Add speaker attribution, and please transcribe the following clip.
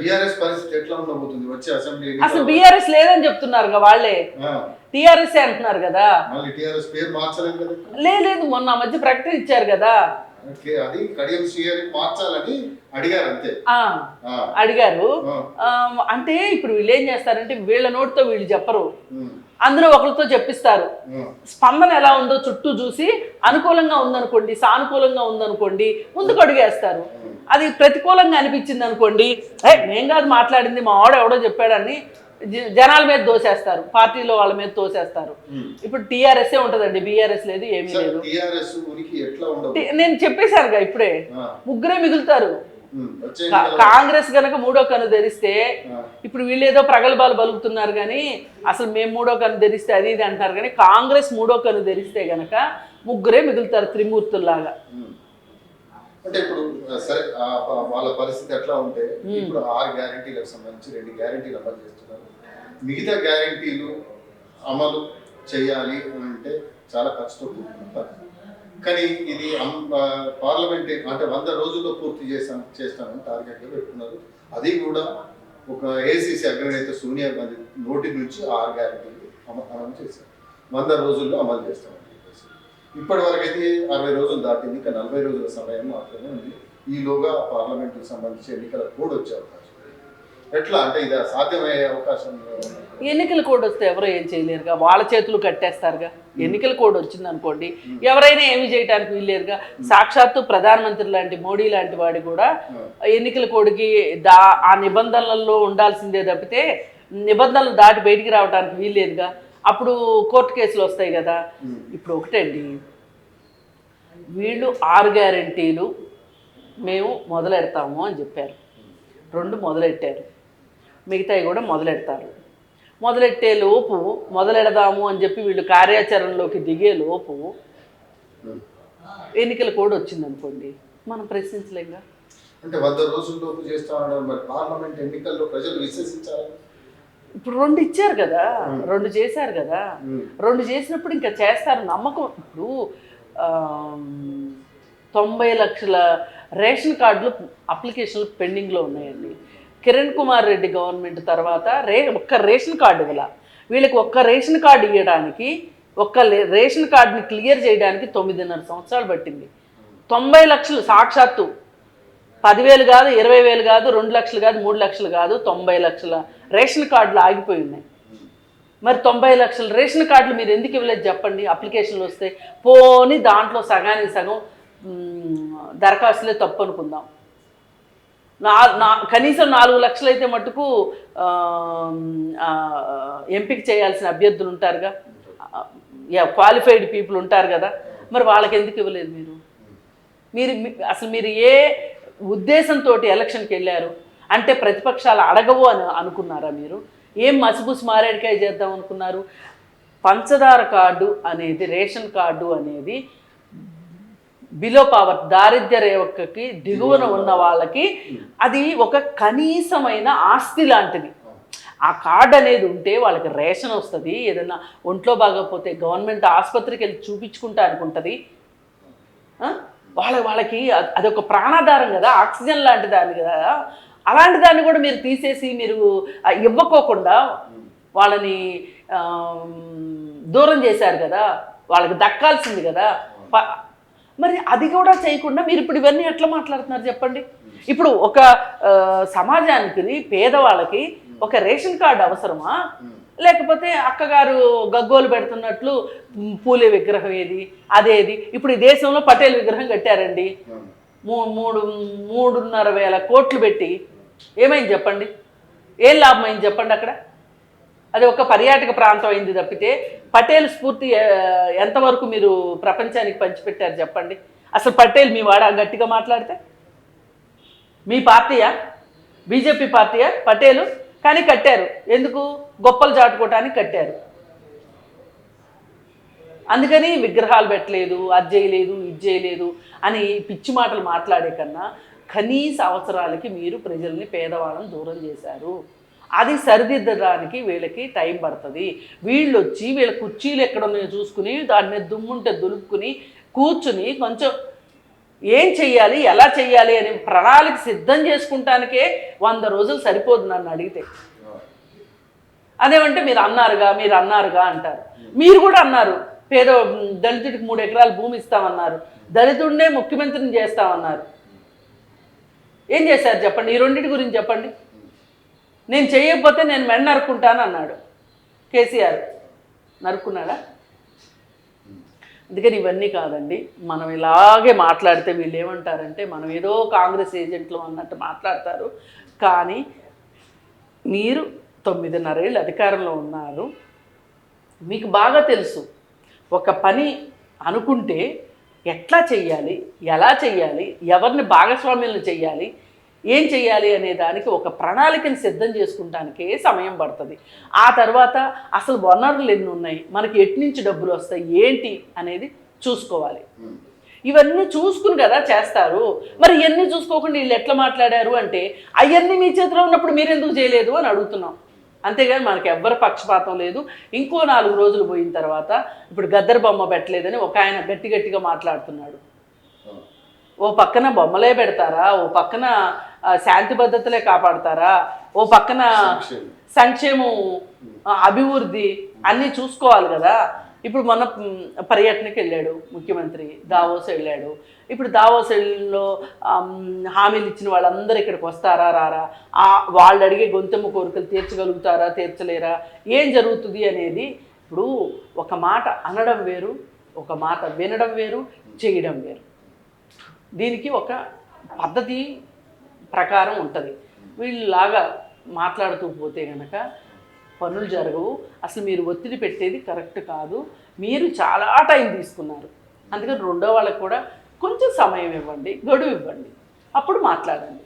Speaker 1: BRS పరిస్థితి ఎట్లా ఉండబోతుంది వచ్చే అసెంబ్లీ
Speaker 2: అసలు? బీఆర్ఎస్ లేదని చెప్తున్నారు వాళ్ళే. టీఆర్ఎస్ అంటున్నారు కదా.
Speaker 1: మళ్ళీ టీఆర్ఎస్ పేరు మార్చలేదు కదా
Speaker 2: లేదు మొన్న మధ్య ప్రకటన ఇచ్చారు కదా.
Speaker 1: అది కడియం శ్రీహరి మార్చాలని అడిగారు అంతే.
Speaker 2: అడిగారు. అంటే ఇప్పుడు వీళ్ళు ఏం చేస్తారంటే వీళ్ళ నోటితో వీళ్ళు చెప్పరు. అందులో ఒకరితో చెప్పిస్తారు. స్పందన ఎలా ఉందో చుట్టూ చూసి అనుకూలంగా ఉందనుకోండి సానుకూలంగా ఉందనుకోండి ముందుకు అడిగేస్తారు. అది ప్రతికూలంగా అనిపించింది అనుకోండి ఏ మేం కాదు మాట్లాడింది మా వాడు ఎవడో చెప్పాడని జనాల మీద దోసేస్తారు పార్టీలో వాళ్ళ మీద తోసేస్తారు. ఇప్పుడు టీఆర్ఎస్ఏ ఉంటుందండి బీఆర్ఎస్ లేదు ఏమీ లేదు.
Speaker 1: టీఆర్ఎస్
Speaker 2: నేను చెప్పేశానుగా ఇప్పుడే. ముగ్గురే మిగులుతారు. కాంగ్రెస్ గనక మూడో కన్ను తెరిస్తే
Speaker 1: ఆ,
Speaker 2: ఇప్పుడు వీళ్ళు ఏదో ప్రగల్భాలు బలుకుతున్నారు కానీ అసలు మేము మూడో కన్ను తెరిస్తే అది ఇది అంటారు కానీ కాంగ్రెస్ మూడో కన్ను తెరిస్తే గనక ముగ్గురే మిగులుతారు త్రిమూర్తుల్లాగా.
Speaker 1: అంటే ఇప్పుడు సరే వాళ్ళ పరిస్థితి ఎట్లా ఉంటే ఇప్పుడు ఆరు గ్యారంటీలకు సంబంధించి రెండు గ్యారంటీలు అమలు చేస్తున్నారు. మిగతా గ్యారంటీలు అమలు చేయాలి అంటే చాలా ఖర్చుతో కూడుకున్న పని. కానీ ఇది అం- పార్లమెంట్ అంటే వంద రోజుల్లో పూర్తి చేస్తాం చేస్తామని టార్గెట్గా పెట్టుకున్నారు. అది కూడా ఒక ఏసీసీ అగ్రనేత సోనియా గాంధీ నోటి నుంచి ఆరు గ్యారంటీలు అమలు చేశారు. వంద రోజుల్లో అమలు చేస్తామని చెప్పేసి. ఇప్పటి వరకు అయితే అరవై రోజులు దాటింది ఇంకా నలభై రోజుల సమయం మాత్రమే ఉంది. ఈలోగా పార్లమెంట్కి సంబంధించి ఎన్నికల కోడ్ వచ్చే అవకాశం ఎట్లా? అంటే ఇది సాధ్యమయ్యే అవకాశం
Speaker 2: ఎన్నికల కోడ్ వస్తే ఎవరో ఏం చేయలేరుగా? వాళ్ళ చేతులు కట్టేస్తారుగా. ఎన్నికల కోడ్ వచ్చింది అనుకోండి ఎవరైనా ఏమి చేయడానికి వీల్లేరుగా? సాక్షాత్తు ప్రధానమంత్రి లాంటి మోడీ లాంటి వాడి కూడా ఎన్నికల కోడ్కి దా ఆ నిబంధనలలో ఉండాల్సిందే తప్పితే నిబంధనలు దాటి బయటికి రావడానికి వీల్లేదుగా. అప్పుడు కోర్టు కేసులు వస్తాయి కదా. ఇప్పుడు ఒకటండి. వీళ్ళు ఆరు గ్యారంటీలు మేము మొదలెడతాము అని చెప్పారు. రెండు మొదలెట్టారు. మిగతాయి కూడా మొదలెడతారు. మొదలెట్టే లోపు మొదలెడదాము అని చెప్పి వీళ్ళు కార్యాచరణలోకి దిగే లోపు ఎన్నికల కోడ్ వచ్చిందనుకోండి. మనం ప్రశ్నించలేంగా
Speaker 1: అంటే వంద రోజుల్లోపు చేస్తామన్నారు మరి పార్లమెంట్ ఎన్నికల్లో ప్రజలు విశ్వసించాలి.
Speaker 2: ఇప్పుడు రెండు ఇచ్చారు కదా. రెండు చేశారు కదా. రెండు చేసినప్పుడు ఇంకా చేస్తారు నమ్మకం. ఇప్పుడు తొంభై లక్షల రేషన్ కార్డులు అప్లికేషన్లు పెండింగ్లో ఉన్నాయండి. కిరణ్ కుమార్ రెడ్డి గవర్నమెంట్ తర్వాత రే ఒక్క రేషన్ కార్డు ఇవ్వాల. వీళ్ళకి ఒక్క రేషన్ కార్డు ఇవ్వడానికి ఒక్క రేషన్ కార్డుని క్లియర్ చేయడానికి తొమ్మిదిన్నర సంవత్సరాలు పట్టింది. తొంభై లక్షలు సాక్షాత్తు. పదివేలు కాదు ఇరవై వేలు కాదు రెండు లక్షలు కాదు మూడు లక్షలు కాదు తొంభై లక్షల రేషన్ కార్డులు ఆగిపోయి ఉన్నాయి. మరి తొంభై లక్షల రేషన్ కార్డులు మీరు ఎందుకు ఇవ్వలేదు చెప్పండి? అప్లికేషన్లు వస్తే పోని దాంట్లో సగానికి సగం దరఖాస్తులే తప్పు అనుకుందాం. నా నా కనీసం నాలుగు లక్షలు అయితే మటుకు ఎంపిక చేయాల్సిన అభ్యర్థులు ఉంటారుగా. క్వాలిఫైడ్ పీపుల్ ఉంటారు కదా. మరి వాళ్ళకి ఎందుకు ఇవ్వలేదు మీరు? మీరు అసలు మీరు ఏ ఉద్దేశంతో ఎలక్షన్కి వెళ్ళారు? అంటే ప్రతిపక్షాలు అడగవు అని అనుకున్నారా మీరు? ఏం మసిబుసి మారేడికాయ చేద్దాం అనుకున్నారు? పంచదార కార్డు అనేది రేషన్ కార్డు అనేది బిలో పవర్ దారిద్ర్య రేవకి దిగువన ఉన్న వాళ్ళకి అది ఒక కనీసమైన ఆస్తి లాంటిది. ఆ కార్డ్ అనేది ఉంటే వాళ్ళకి రేషన్ వస్తుంది ఏదైనా ఒంట్లో బాగోకపోతే గవర్నమెంట్ ఆసుపత్రికి వెళ్ళి చూపించుకుంటానికి ఉంటుంది ఆ? వాళ్ళ వాళ్ళకి అదొక ప్రాణాధారం కదా ఆక్సిజన్ లాంటి దాన్ని కదా. అలాంటి దాన్ని కూడా మీరు తీసేసి మీరు ఇవ్వకోకుండా వాళ్ళని దూరం చేశారు కదా వాళ్ళకి దక్కాల్సింది కదా. మరి అది కూడా చేయకుండా మీరు ఇప్పుడు ఇవన్నీ ఎట్లా మాట్లాడుతున్నారు చెప్పండి? ఇప్పుడు ఒక సమాజానికి పేదవాళ్ళకి ఒక రేషన్ కార్డు అవసరమా? లేకపోతే అక్కగారు గగ్గోలు పెడుతున్నట్లు పూలే విగ్రహం ఏది? అదేది? ఇప్పుడు ఈ దేశంలో పటేల్ విగ్రహం కట్టారండి. మూ మూడు మూడున్నర వేల కోట్లు పెట్టి ఏమైంది చెప్పండి? ఏం లాభం అయింది చెప్పండి అక్కడ? అది ఒక పర్యాటక ప్రాంతం అయింది తప్పితే పటేల్ స్ఫూర్తి ఎంతవరకు మీరు ప్రపంచానికి పంచిపెట్టారు చెప్పండి. అసలు పటేల్ మీ వాడ? గట్టిగా మాట్లాడితే? మీ పార్టీయా? బీజేపీ పార్టీయా? పటేలు? కానీ కట్టారు. ఎందుకు? గొప్పలు చాటుకోవటానికి కట్టారు. అందుకని విగ్రహాలు పెట్టలేదు అది చేయలేదు ఇది చేయలేదు అని పిచ్చి మాటలు మాట్లాడే కన్నా కనీస అవసరాలకి మీరు ప్రజల్ని పేదవాళ్ళని దూరం చేశారు. అది సరిదిద్దడానికి వీళ్ళకి టైం పడుతుంది. వీళ్ళు వచ్చి వీళ్ళ కుర్చీలు ఎక్కడ ఉన్నాయో చూసుకుని దాని మీద దుమ్ముంటే దులుపుకుని కూర్చుని కొంచెం ఏం చెయ్యాలి ఎలా చెయ్యాలి అని ప్రణాళిక సిద్ధం చేసుకుంటానికే వంద రోజులు సరిపోదు నన్ను అడిగితే. అదేమంటే మీరు అన్నారుగా మీరు అన్నారుగా అంటారు. మీరు కూడా అన్నారు పేద దళితుడికి మూడు ఎకరాల భూమి ఇస్తామన్నారు. దళితుడినే ముఖ్యమంత్రిని చేస్తామన్నారు. ఏం చేశారు చెప్పండి? ఈ రెండింటి గురించి చెప్పండి. నేను చేయకపోతే నేను మెడ నరుక్కుంటాను అన్నాడు. కేసీఆర్ నరుక్కున్నాడా? అందుకని ఇవన్నీ కాదండి మనం ఇలాగే మాట్లాడితే వీళ్ళు ఏమంటారంటే మనం ఏదో కాంగ్రెస్ ఏజెంట్లు అన్నట్టు మాట్లాడతారు. కానీ మీరు తొమ్మిదిన్నరేళ్ళు అధికారంలో ఉన్నారు. మీకు బాగా తెలుసు ఒక పని అనుకుంటే ఎట్లా చెయ్యాలి ఎలా చెయ్యాలి ఎవరిని భాగస్వామ్యులను చెయ్యాలి ఏం చెయ్యాలి అనే దానికి ఒక ప్రణాళికని సిద్ధం చేసుకుంటానికే సమయం పడుతుంది. ఆ తర్వాత అసలు వనరులు ఎన్ని ఉన్నాయి? మనకి ఎటు నుంచి డబ్బులు వస్తాయి? ఏంటి? అనేది చూసుకోవాలి. ఇవన్నీ చూసుకుని కదా చేస్తారు. మరి ఇవన్నీ చూసుకోకుండా వీళ్ళు ఎట్లా మాట్లాడారు అంటే అవన్నీ మీ చేతిలో ఉన్నప్పుడు మీరు ఎందుకు చేయలేదు అని అడుగుతున్నాం. అంతేగాని మనకి ఎవ్వరి పక్షపాతం లేదు. ఇంకో నాలుగు రోజులు పోయిన తర్వాత ఇప్పుడు గద్దర్ బొమ్మ పెట్టలేదని ఒక ఆయన గట్టి గట్టిగా మాట్లాడుతున్నాడు. ఓ పక్కన బొమ్మలే పెడతారా? ఓ పక్కన శాంతి భద్రతలే కాపాడతారా? ఓ పక్కన
Speaker 1: సంక్షేమం.
Speaker 2: అభివృద్ధి అన్నీ చూసుకోవాలి కదా. ఇప్పుడు మొన్న పర్యటనకి వెళ్ళాడు ముఖ్యమంత్రి దావోస్ వెళ్ళాడు. ఇప్పుడు దావోస్ వెళ్ళిలో హామీలు ఇచ్చిన వాళ్ళందరూ ఇక్కడికి వస్తారా రారా? ఆ వాళ్ళు అడిగే గొంతెమ్మ కోరికలు తీర్చగలుగుతారా తీర్చలేరా? ఏం జరుగుతుంది అనేది ఇప్పుడు ఒక మాట అనడం వేరు ఒక మాట వినడం వేరు చేయడం వేరు. దీనికి ఒక పద్ధతి ప్రకారం ఉంటుంది. వీళ్ళలాగా మాట్లాడుతూ పోతే కనుక పనులు జరగవు. అసలు మీరు ఒత్తిడి పెట్టేది కరెక్ట్ కాదు. మీరు చాలా టైం తీసుకున్నారు. అందుకని రెండో వాళ్ళకి కూడా కొంచెం సమయం ఇవ్వండి గడువు ఇవ్వండి. అప్పుడు మాట్లాడండి.